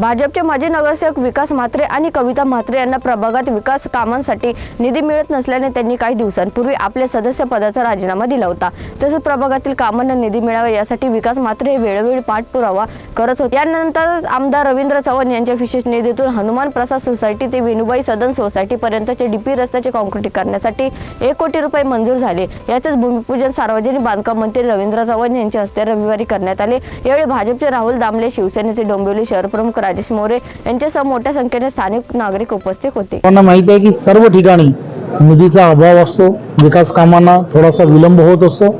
भाजपचे माजी नगरसेवक विकास म्हात्रे आणि कविता म्हात्रे यांना प्रभागात विकास कामांसाठी निधी मिळत नसल्याने त्यांनी काही दिवसांपूर्वी आपल्या सदस्य पदाचा राजीनामा दिला होता. तसेच प्रभागातील कामांना निधी मिळावा यासाठी विकास म्हात्रे हे वेळोवेळी पाठपुरावा करत होते. यानंतर आमदार रवींद्र चव्हाण यांच्या विशेष निधीतून हनुमान प्रसाद सोसायटी ते वेणुबाई सदन सोसायटी पर्यंतचे डीपी रस्त्याचे कॉन्क्रिटी करण्यासाठी एक कोटी रुपये मंजूर झाले. याचेच भूमिपूजन सार्वजनिक बांधकाम मंत्री रवींद्र चव्हाण यांच्या हस्ते रविवारी करण्यात आले. यावेळी भाजपचे राहुल दामले शिवसेनेचे डोंबिवली शहर प्रमुख राजेश मोरे यांच्यासह मोठ्या संख्येने स्थानिक नागरिक उपस्थित होते. त्यांना माहिती आहे की सर्व ठिकाणी निधीचा अभाव असतो विकास कामांना थोडासा विलंब होत असतो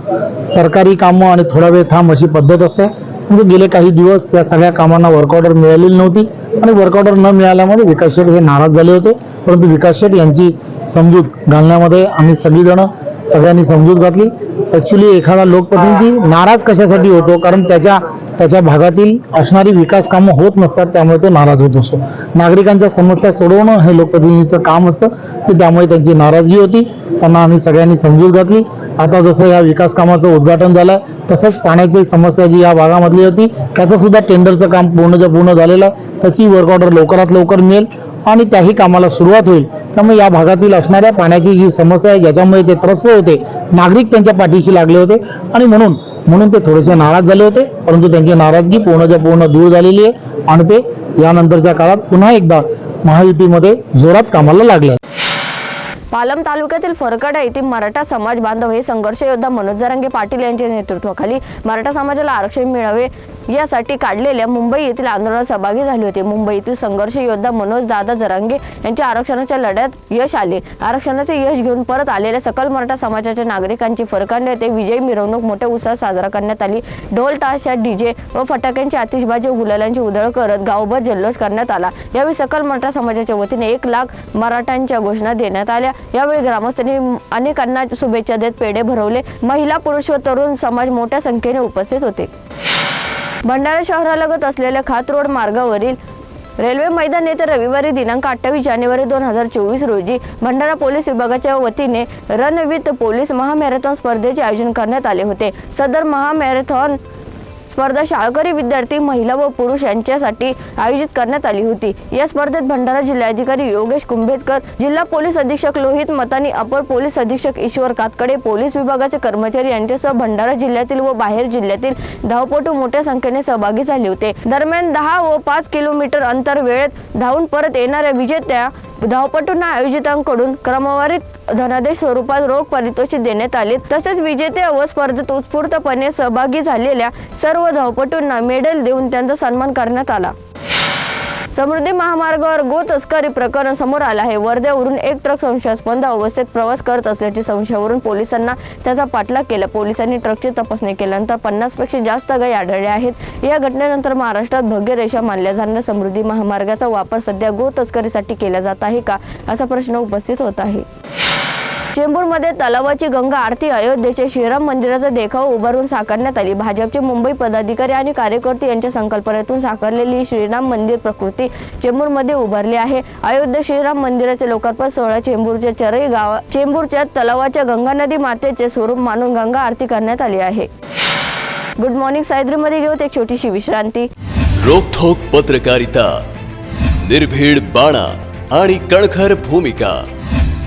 सरकारी कामं आणि थोडा वेळ थांब अशी पद्धत असते. म्हणजे गेले काही दिवस या सगळ्या कामांना वर्क ऑर्डर मिळालेली नव्हती आणि वर्क ऑर्डर न मिळाल्यामुळे विकास शेठ हे नाराज झाले होते. परंतु विकास शेठ यांची समजूत घालण्यामध्ये आम्ही सगळीजणं सगळ्यांनी समजूत घातली. ॲक्च्युली एखादा लोकप्रतिनिधी नाराज कशासाठी होतो? कारण त्याच्या त्याच्या भागातील असणारी विकास कामं होत नसतात त्यामुळे तो नाराज होत असतो. नागरिकांच्या समस्या सोडवणं हे लोकप्रतिनिधीचं काम असतं. की त्यामुळे त्यांची नाराजगी होती. त्यांना आम्ही सगळ्यांनी समजूत घातली. आता जसं या विकास कामाचं उद्घाटन झालं तसंच पाण्याची समस्या जी या भागामधली होती त्याचं सुद्धा टेंडरचं काम पूर्णच्या पूर्ण झालेलं आहे. त्याची वर्क ऑर्डर लवकरात लवकर मिळेल आणि त्याही कामाला सुरुवात होईल. त्यामुळे या भागातील असणाऱ्या पाण्याची जी समस्या आहे ज्याच्यामुळे ते त्रस्त होते नागरिक त्यांच्या पाठीशी लागले होते आणि म्हणून म्हणून ते थोडेसे नाराज झाले होते परंतु त्यांची नाराजगी पूर्णच्या पूर्ण दूर झालेली आहे आणि ते यानंतरच्या काळात पुन्हा एकदा महायुतीमध्ये जोरात कामाला लागले आहेत. पालम तालुक्यातील फरकडा येथील मराठा समाज बांधव हे संघर्ष योद्धा मनोज जरांगे पाटील यांच्या नेतृत्वाखाली मराठा समाजाला आरक्षण मिळावे यासाठी काढलेल्या मुंबई येथील आंदोलनात सहभागी झाले होते. मुंबईतील संघर्ष योद्धा मनोज दादा जरांगे यांच्या आरक्षणाच्या लढ्यात यश आले. आरक्षणाचे यश घेऊन परत आलेल्या सकल मराठा समाजाच्या नागरिकांची फरकांड येथे विजय मिरवणूक मोठ्या उत्साहात साजरा करण्यात आली. ढोल ताशा डीजे व फटाक्यांची आतिषबाजी व गुलालांची उधळ करत गावभर जल्लोष करण्यात आला. यावेळी सकल मराठा समाजाच्या वतीने एक लाख मराठ्यांच्या घोषणा देण्यात आल्या. यावेळी ग्रामस्थांनी अनेकांना शुभेच्छा देत पेढे भरवले. महिला पुरुष व तरुण समाज मोठ्या संख्येने उपस्थित होते. भंडारा शहरालगत असलेल्या खात रोड मार्गावरील रेल्वे मैदान येथे रविवारी दिनांक अठ्ठावीस जानेवारी दोन हजार चोवीस रोजी भंडारा पोलीस विभागाच्या वतीने रन विथ पोलीस महामॅरेथॉन स्पर्धेचे आयोजन करण्यात आले होते. सदर महामॅरेथॉन स्पर्धा शाळकरी विद्यार्थी महिला व पुरुष यांच्यासाठी आयोजित करण्यात आली होती. या स्पर्धेत भंडारा जिल्हाधिकारी योगेश कुंभेजकर जिल्हा पोलीस अधीक्षक लोहित मतानी अपर पोलीस अधीक्षक ईश्वर कातकडे पोलीस विभागाचे कर्मचारी यांच्यासह भंडारा जिल्ह्यातील व बाहेर जिल्ह्यातील धावपटू मोठ्या संख्येने सहभागी झाले होते. दरम्यान दहा व पाच किलोमीटर अंतर वेळेत धावून परत येणाऱ्या विजेत्या धावपटूंना आयोजितांकडून क्रमवारीत धनादेश स्वरूपात रोख पारितोषिक देण्यात आले. तसेच विजेते व स्पर्धेत उत्स्फूर्तपणे सहभागी झालेल्या सर्व धावपटूंना मेडल देऊन त्यांचा सन्मान करण्यात आला. समृद्धी महामार्गावर गो तस्करी प्रकरण समोर आलं आहे. वर्ध्यावरून एक ट्रक संशयास्पद अवस्थेत प्रवास करत असल्याच्या संशयावरून पोलिसांना त्याचा पाठलाग केला. पोलिसांनी ट्रकची तपासणी केल्यानंतर पन्नासपेक्षा जास्त गायी आढळल्या आहेत. या घटनेनंतर महाराष्ट्रात भव्य रेषा मानल्या जाणाऱ्या समृद्धी महामार्गाचा वापर सध्या गो तस्करीसाठी केला जात आहे का? असा प्रश्न उपस्थित होत आहे. चेंबूरमध्ये तलावाची गंगा आरती अयोध्येच्या श्रीराम मंदिराचा देखाव उभारून साकारण्यात आली. भाजपचे मुंबई पदाधिकारी आणि कार्यकर्ते यांच्या संकल्पनेतून साकारलेली श्रीराम मंदिर प्रकृती चेंबूरमध्ये उभारली आहे. अयोध्या श्रीराम मंदिराचे लोकार्पण सोहळा चेंबूरच्या चरई गावा चेंबूरच्या तलावाच्या गंगा नदी मातेचे स्वरूप मानून गंगा आरती करण्यात आली आहे. गुड मॉर्निंग सायद्रीमध्ये घेऊत एक छोटीशी विश्रांती. रोखोक पत्रकारिता निर्भीड बाणा आणि कणखर भूमिका.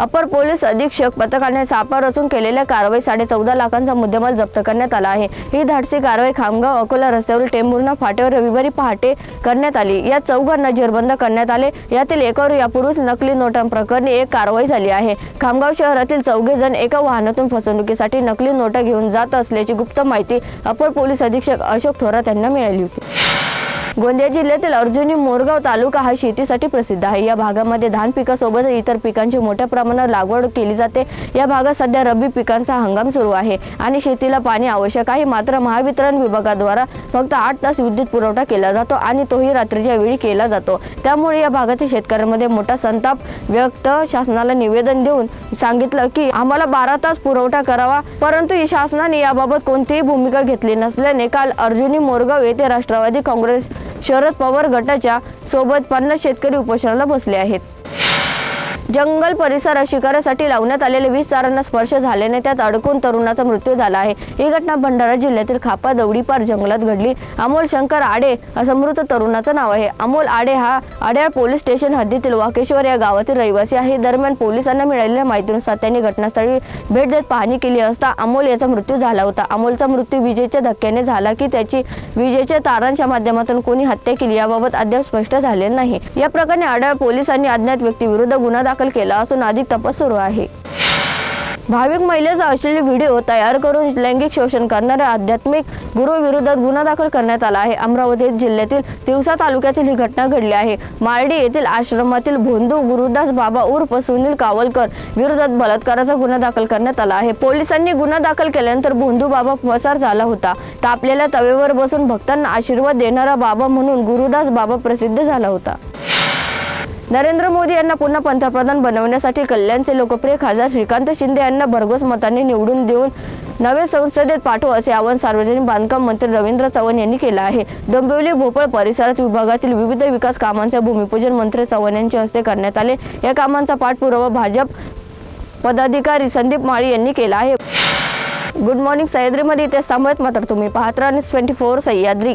अपर पोलीस अधीक्षक पथकाने सापा रचून केलेल्या कारवाई साडे चौदा लाखांचा मुद्देमाल जप्त करण्यात आला आहे. ही धाडसी कारवाई खामगाव अकोला रस्त्यावरील टेंभुर्णा फाट्यावर रविवारी पहाटे करण्यात आली. या चौघांना जेरबंद करण्यात आले. यातील एकावर यापूर्वीच नकली नोटांप्रकरणी एक कारवाई झाली आहे. खामगाव शहरातील चौघे जण एका वाहनातून फसवणुकीसाठी नकली नोटा घेऊन जात असल्याची गुप्त माहिती अपर पोलीस अधीक्षक अशोक थोरात यांना मिळाली होती. गोंदिया जिल्ह्यातील अर्जुनी मोरगाव तालुका हा शेतीसाठी प्रसिद्ध आहे. या भागामध्ये धान पिकासोबत इतर पिकांची मोठ्या प्रमाणात लागवड केली जाते. या भागात सध्या रब्बी पिकांचा हंगाम सुरू आहे आणि शेतीला पाणी आवश्यक आहे. मात्र महावितरण विभागाद्वारा फक्त आठ तास विद्युत पुरवठा केला जातो आणि तोही रात्रीच्या वेळी केला जातो. त्यामुळे या भागातील शेतकऱ्यांमध्ये मोठा संताप व्यक्त शासनाला निवेदन देऊन सांगितलं की आम्हाला बारा तास पुरवठा करावा परंतु शासनाने याबाबत कोणतीही भूमिका घेतली नसल्याने काल अर्जुनी मोरगाव येथे राष्ट्रवादी काँग्रेस शरद पवार गटाच्या सोबत पन्नास शेतकरी उपोषणाला बसले आहेत. जंगल परिसरात शिकारासाठी लावण्यात आलेल्या वीस तारांना स्पर्श झाल्याने त्यात अडकून तरुणाचा मृत्यू झाला आहे. ही घटना भंडारा जिल्ह्यातील खापा दवडीपार जंगलात घडली. अमोल शंकर आडे असं मृत तरुणाचं नाव आहे. अमोल आडे हा आड्याळ पोलीस स्टेशन हद्दीतील वाकेश्वर या गावातील रहिवासी आहे. दरम्यान पोलिसांना मिळालेल्या माहितीनुसार त्यांनी घटनास्थळी भेट देत पाहणी केली असता अमोल याचा मृत्यू झाला होता. अमोलचा मृत्यू विजेच्या धक्क्याने झाला की त्याची विजेच्या तारांच्या माध्यमातून कोणी हत्या केली याबाबत अद्याप स्पष्ट झाले नाही. या प्रकरणी आढळ पोलिसांनी अज्ञात व्यक्तीविरुद्ध गुन्हा दाखल दाखल केला असून अधिक तपास सुरू आहे. भाविक महिलेचा अश्लील व्हिडिओ तयार करून लैंगिक शोषण करणाऱ्या आध्यात्मिक गुरु विरोधात गुन्हा दाखल करण्यात आला आहे. अमरावती जिल्ह्यातील तिवसा तालुक्यातील ही घटना घडली आहे. मार्डी येथील आश्रमातील भोंदू गुरुदास बाबा उर्फ सुनील कावलकर विरोधात बलात्काराचा गुन्हा दाखल करण्यात आला आहे. पोलिसांनी गुन्हा दाखल केल्यानंतर भोंदू बाबा पसार झाला होता. तापलेल्या तवेवर बसून भक्तांना आशीर्वाद देणारा बाबा म्हणून गुरुदास बाबा प्रसिद्ध झाला होता. नरेंद्र मोदी यांना पुन्हा पंतप्रधान बनवण्यासाठी कल्याणचे लोकप्रिय खासदार श्रीकांत शिंदे यांना भरघोस मतांनी निवडून देऊन नवे संसदेत पाठव असे आवाहन सार्वजनिक बांधकाम मंत्री रवींद्र चव्हाण यांनी केलं आहे. डोंबिवली भोपळ परिसरात विभागातील विविध विकास कामांचे भूमिपूजन मंत्री चव्हाण यांच्या हस्ते करण्यात आले. या कामांचा पाठपुरावा भाजप पदाधिकारी संदीप माळी यांनी केला आहे. गुड मॉर्निंग सह्याद्रीमध्ये इथे थांबत मात्र तुम्ही पाहत राहा ट्वेंटी फोर सह्याद्री.